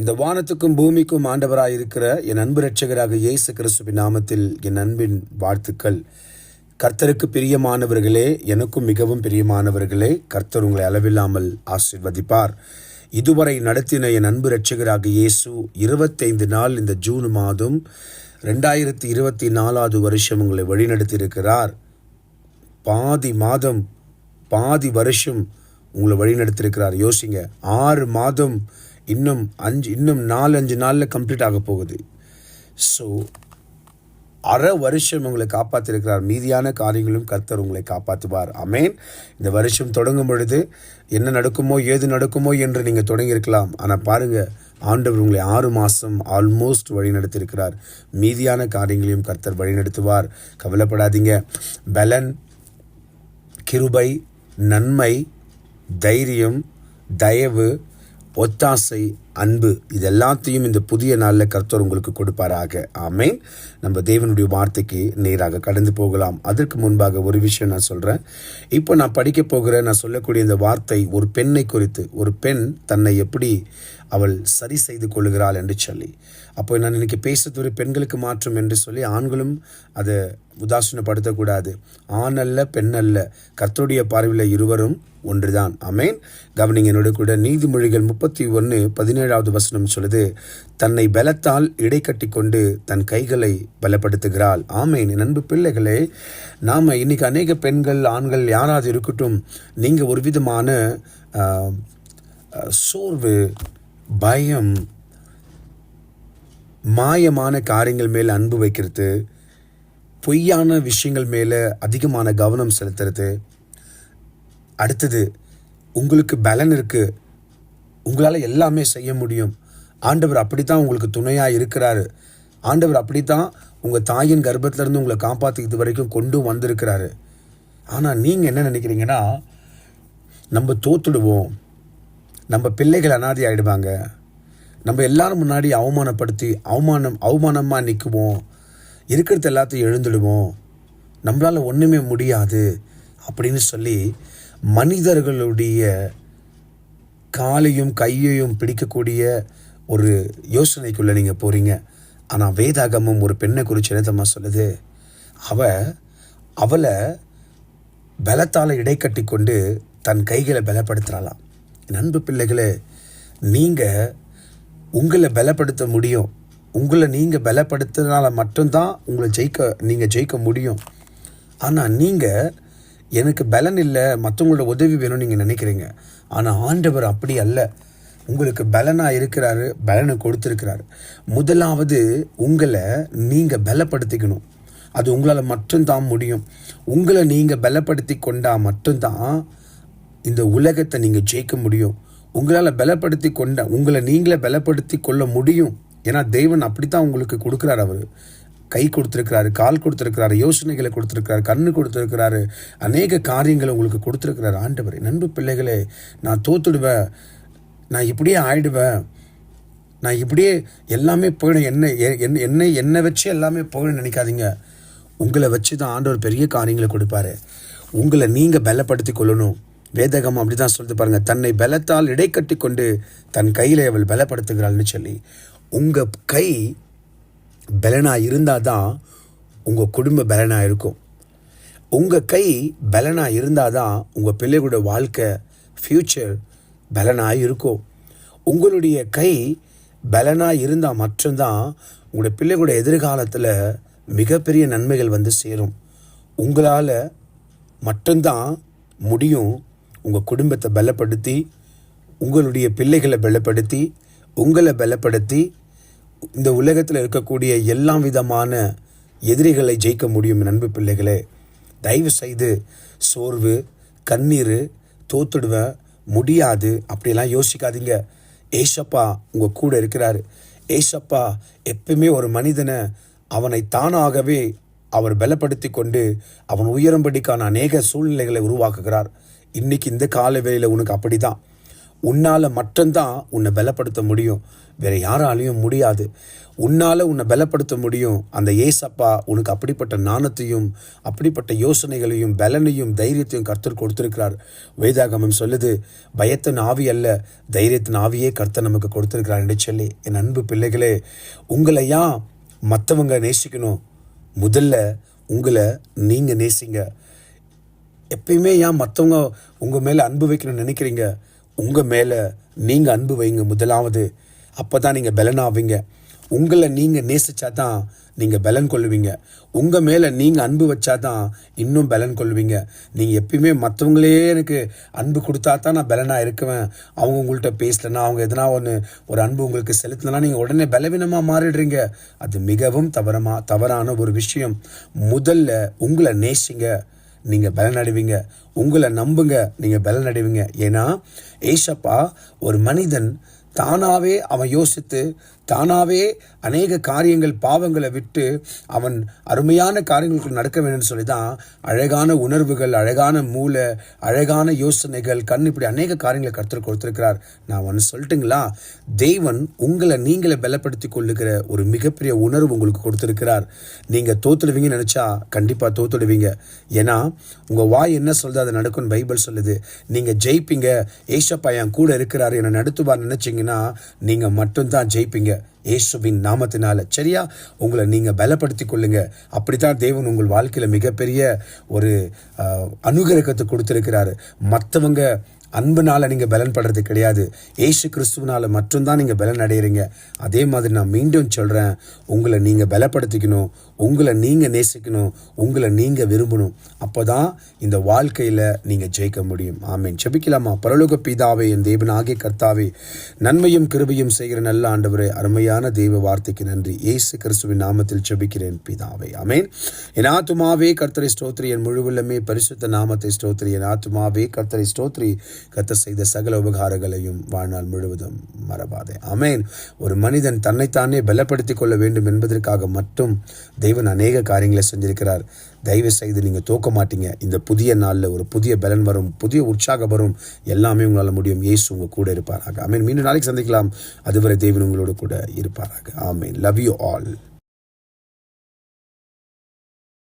இந்த வானத்துக்கும் பூமிக்கும் ஆண்டவராக இருக்கிற என் அன்பு ரட்சகராக இயேசு கிறிஸ்துவின் நாமத்தில் என் அன்பின் வாழ்த்துக்கள். கர்த்தருக்கு பிரியமானவர்களே எனக்கும் மிகவும் பிரியமானவர்களே கர்த்தர் உங்களை அளவில்லாமல் ஆசிர்வதிப்பார். இதுவரை நடத்தின என் அன்பு ரட்சகராக இயேசு இருபத்தைந்து நாள் இந்த ஜூன் மாதம் ரெண்டாயிரத்தி இருபத்தி நாலாவது வருஷம் உங்களை வழிநடத்தியிருக்கிறார். பாதி மாதம் பாதி வருஷம் உங்களை வழிநடத்திருக்கிறார் யோசிங்க ஆறு மாதம் இன்னும் அஞ்சு இன்னும் நாலு அஞ்சு நாளில் கம்ப்ளீட் ஆக போகுது. ஸோ அரை வருஷம் உங்களை காப்பாற்றிருக்கிறார் மீதியான காரியங்களும் கர்த்தர் உங்களை காப்பாற்றுவார் அமேன் இந்த வருஷம் தொடங்கும் பொழுது என்ன நடக்குமோ ஏது நடக்குமோ என்று நீங்கள் தொடங்கியிருக்கலாம். ஆனால் பாருங்கள் ஆண்டவர் உங்களை ஆறு மாதம் ஆல்மோஸ்ட் வழி நடத்தியிருக்கிறார் மீதியான காரியங்களையும் கர்த்தர் வழி நடத்துவார் கவலைப்படாதீங்க. பலன் கிருபை நன்மை தைரியம் தயவு ஒத்தாசை அன்பு இது எல்லாத்தையும் இந்த புதிய நாளில் கர்த்தர் உங்களுக்கு கொடுப்பாராக. ஆமேன். நம்ம தேவனுடைய வார்த்தைக்கு நேராக கடந்து போகலாம். அதற்கு முன்பாக ஒரு விஷயம் நான் சொல்கிறேன் இப்போ நான் படிக்க போகிற நான் சொல்லக்கூடிய இந்த வார்த்தை ஒரு பெண்ணை குறித்து. ஒரு பெண் தன்னை எப்படி அவள் சரி செய்து கொள்கிறாள் என்று சொல்லி. அப்போ நான் இன்னைக்கு பேசுறது ஒரு பெண்களுக்கு மாற்றம் என்று சொல்லி ஆண்களும் அதை உதாசீனப்படுத்தக்கூடாது. ஆண் அல்ல பெண் அல்ல. கர்த்தருடைய பார்வையில் இருவரும் ஒன்றுதான். அமேன் கவனிங்க என்னோட கூட நீதிமொழிகள் முப்பத்தி ஒன்று பதினேழாவது வசனம் சொல்லுது தன்னை பலத்தால் இடை கட்டி கொண்டு தன் கைகளை பலப்படுத்துகிறாள். ஆமேன். என் அன்பு பிள்ளைகளே நாம் இன்னைக்கு அநேக பெண்கள் ஆண்கள் யாராவது இருக்கட்டும் நீங்கள் ஒரு விதமான சோர்வு பயம் மாயமான காரியங்கள் மேலே அன்பு வைக்கிறது பொய்யான விஷயங்கள் மேலே அதிகமான கவனம் செலுத்துறது. அடுத்தது உங்களுக்கு பலன் இருக்குது உங்களால் எல்லாமே செய்ய முடியும். ஆண்டவர் அப்படி தான் உங்களுக்கு துணையாக இருக்கிறாரு. ஆண்டவர் அப்படி தான் உங்கள் தாயின் கர்ப்பத்திலேருந்து உங்களை காப்பாற்றிக்கிது வரைக்கும் கொண்டு வந்திருக்கிறாரு. ஆனால் நீங்கள் என்ன நினைக்கிறீங்கன்னா நம்ம தோத்துடுவோம். நம்ம பிள்ளைகள் அனாதி ஆகிடுவாங்க நம்ம எல்லாரும் முன்னாடி அவமானப்படுத்தி அவமானம் அவமானமாக நிற்குவோம் இருக்கிறது எல்லாத்தையும் எழுந்துடுவோம். நம்மளால் ஒன்றுமே முடியாது அப்படின்னு சொல்லி மனிதர்களுடைய காலையும் கையையும் பிடிக்கக்கூடிய ஒரு யோசனைக்குள்ளே நீங்கள் போகிறீங்க ஆனால் வேதாகமம் ஒரு பெண்ணை குறித்து என்னத்தம்மா சொல்லுது? அவ அவளை பலத்தால் இடைக்கட்டி கொண்டு தன் கைகளை பலப்படுத்துகிறாளாம் நண்பு பிள்ளைகளே நீங்கள் உங்களை பலப்படுத்த முடியும். உங்களை நீங்கள் பலப்படுத்துறதுனால மட்டும்தான் உங்களை ஜெயிக்க நீங்கள் ஜெயிக்க முடியும். ஆனால் நீங்கள் எனக்கு பலன் இல்லை மற்றவங்களோட உதவி வேணும்னு நீங்கள் நினைக்கிறீங்க. ஆனால் ஆண்டவர் அப்படி அல்ல. உங்களுக்கு பலனாக இருக்கிறாரு பலனை கொடுத்துருக்கிறாரு. முதலாவது உங்களை நீங்கள் பலப்படுத்திக்கணும். அது உங்களால் மட்டும்தான் முடியும். உங்களை நீங்கள் பலப்படுத்தி கொண்டால் மட்டும்தான் இந்த உலகத்தை நீங்கள் ஜெயிக்க முடியும். உங்களால் பலப்படுத்தி கொண்ட உங்களை நீங்களே பலப்படுத்தி கொள்ள முடியும். ஏன்னா தெய்வன் அப்படித்தான் உங்களுக்கு கொடுக்குறாரு அவர். கை கொடுத்துருக்கிறாரு கால் கொடுத்துருக்கிறாரு யோசனைகளை கொடுத்துருக்கிறாரு கண்ணு கொடுத்துருக்கிறாரு. அநேக காரியங்களை உங்களுக்கு கொடுத்துருக்கிறாரு ஆண்டவர். நண்பு பிள்ளைகளே நான் தோத்துடுவேன். நான் இப்படியே ஆயிடுவேன். நான் இப்படியே எல்லாமே போயிடும். என்ன என்ன என்னை என்னை வச்சு எல்லாமே போயிடும் நினைக்காதீங்க. உங்களை வச்சு தான் ஆண்டவர் பெரிய காரியங்களை கொடுப்பாரு. உங்களை நீங்கள் பலப்படுத்தி கொள்ளணும். வேதகம் அப்படி தான் சொல்லிட்டு பாருங்கள் தன்னை பலத்தால் இடைக்கட்டி கொண்டு தன் கையில் அவள் பலப்படுத்துகிறாள்னு சொல்லி உங்கள் கை பலனாக இருந்தால் தான் உங்கள் குடும்ப பலனாக இருக்கும். உங்கள் கை பலனாக இருந்தால் தான் உங்கள் பிள்ளைகளோட வாழ்க்கை ஃப்யூச்சர் பலனாக இருக்கும். உங்களுடைய கை பலனாக இருந்தால் மட்டும்தான் உங்களுடைய பிள்ளைகளோட எதிர்காலத்தில் மிகப்பெரிய நன்மைகள் வந்து சேரும். உங்களால் மட்டும்தான் முடியும் உங்கள் குடும்பத்தை பலப்படுத்தி உங்களுடைய பிள்ளைகளை பலப்படுத்தி உங்களை பலப்படுத்தி இந்த உலகத்தில் இருக்கக்கூடிய எல்லா விதமான எதிரிகளை ஜெயிக்க முடியும் நண்பு பிள்ளைகளே. தயவு செய்து சோர்வு கண்ணீர் தோத்துடுவேன் முடியாது அப்படிலாம் யோசிக்காதீங்க. ஏசப்பா உங்கள் கூட இருக்கிறார். ஏசப்பா எப்பவுமே ஒரு மனிதனை அவனை தானாகவே அவர் பலப்படுத்தி கொண்டு அவன் உயரும்படிக்கான அநேக சூழ்நிலைகளை உருவாக்குகிறார். இன்னைக்கு இந்த கால வேளையில் உனக்கு அப்படிதான். உன்னால் மட்டும்தான் உன்னை பலப்படுத்த முடியும். வேறு யாராலையும் முடியாது. உன்னால் உன்னை பலப்படுத்த முடியும். அந்த ஏசப்பா உனக்கு அப்படிப்பட்ட நாணத்தையும் அப்படிப்பட்ட யோசனைகளையும் பலனையும் தைரியத்தையும் கர்த்தர் கொடுத்துருக்கிறார். வேதாகமம் சொல்லுது பயத்தின் ஆவி அல்ல தைரியத்தின் ஆவியே கர்த்தர் நமக்கு கொடுத்துருக்கிறார் என்று சொல்லி என் அன்பு பிள்ளைகளே உங்களை ஏன் மற்றவங்க நேசிக்கணும்? முதல்ல உங்களை நீங்கள் நேசிங்க. எப்பயுமே ஏன் மற்றவங்க உங்கள் மேலே அன்பு வைக்கணும்னு நினைக்கிறீங்க? உங்கள் மேலே நீங்கள் அன்பு வைங்க முதலாவது. அப்போ தான் நீங்கள் பலனாவீங்க. உங்களை நீங்கள் நேசிச்சா தான் நீங்கள் பலன் கொள்ளுவீங்க உங்கள் மேலே நீங்கள் அன்பு வச்சா தான் இன்னும் பலன் கொள்வீங்க. நீங்கள் எப்பயுமே மற்றவங்களே எனக்கு அன்பு கொடுத்தா தான் நான் பலனாக இருக்குவேன். அவங்க உங்கள்கிட்ட பேசலைன்னா அவங்க எதனா ஒன்று ஒரு அன்பு உங்களுக்கு செலுத்தினா நீங்கள் உடனே பலவீனமாக மாறிடுறீங்க. அது மிகவும் தவறமாக தவறான ஒரு விஷயம். முதல்ல உங்களை நேசிங்க. நீங்கள் பயனடைவீங்க. உங்களை நம்புங்க நீங்கள் பலன் அடைவீங்க. ஏன்னா ஏசப்பா ஒரு மனிதன் தானாவே அவன் யோசித்து தானாவே அநேக காரியங்கள் பாவங்களை விட்டு அவன் அருமையான காரியங்களுக்கு நடக்க வேணும்னு சொல்லி தான் அழகான உணர்வுகள் அழகான மூளை அழகான யோசனைகள் கண் இப்படி அநேக காரியங்களை கற்றுக் கொடுத்திருக்கிறார். நான் ஒன்று சொல்லட்டுங்களா? தெய்வன் உங்களை நீங்களை பலப்படுத்தி கொள்ளுகிற ஒரு மிகப்பெரிய உணர்வு உங்களுக்கு கொடுத்துருக்கிறார். நீங்கள் தோத்துடுவீங்கன்னு நினச்சா கண்டிப்பாக தோத்துடுவீங்க. ஏன்னா உங்கள் வாய் என்ன சொல்லுது அது நடக்கும்னு பைபிள் சொல்லுது. நீங்கள் ஜெயிப்பீங்க ஏசப்பா என் கூட இருக்கிறார் என்னை நடத்துவார் நினச்சிங்கன்னா நீங்கள் மட்டும்தான் ஜெயிப்பீங்க. இயேசுவின் நாமத்தினால. சரியா? உங்களை நீங்கள் பலப்படுத்தி கொள்ளுங்க. அப்படித்தான் தேவன் உங்கள் வாழ்க்கையில் மிகப்பெரிய ஒரு அனுகிரகத்தை கொடுத்துருக்கிறாரு. மற்றவங்க அன்புனால நீங்கள் பலன் படுறது கிடையாது. ஏசு கிறிஸ்துவனால் மட்டும்தான் நீங்கள் பலன் அடையிறீங்க. அதே மாதிரி நான் மீண்டும் சொல்கிறேன் உங்களை நீங்கள் பலப்படுத்திக்கணும் உங்களை நீங்கள் நேசிக்கணும் உங்களை நீங்கள் விரும்பணும். அப்போ தான் இந்த வாழ்க்கையில் நீங்கள் ஜெயிக்க முடியும். ஆமீன். செபிக்கலாமா பரலோக பிதாவே என் தேவன் ஆகிய கர்த்தாவே நன்மையும் கிருபையும் செய்கிற நல்ல ஆண்டவரே அருமையான தெய்வ வார்த்தைக்கு நன்றி. ஏசு கிறிஸ்துவின் நாமத்தில் செபிக்கிறேன் பீதாவே. ஆமேன். என் ஆத்துமாவே கர்த்தரை ஸ்தோத்ரி என் முழுவல்லமே பரிசுத்த நாமத்தை ஸ்தோத்ரி என் ஆத்துமாவே கர்த்தரை ஸ்தோத்ரி கத்த செய்த சகல உபகாரங்களையும் வாழ்நாள் முழுவதும் மறவாதே. அமேன் ஒரு மனிதன் தன்னைத்தானே பலப்படுத்திக் கொள்ள வேண்டும் என்பதற்காக மட்டும் தெய்வன் அநேக காரியங்களை செஞ்சிருக்கிறார். தயவு செய்து நீங்கள் தோக்க மாட்டீங்க. இந்த புதிய நாளில் ஒரு புதிய பலன் வரும் புதிய உற்சாகம் வரும். எல்லாமே உங்களால் முடியும். இயேசு உங்க கூட இருப்பாராக. ஆமீன். மீண்டும் நாளைக்கு சந்திக்கலாம். அதுவரை தேவன் உங்களோட கூட இருப்பாராக. ஆமீன். Love you all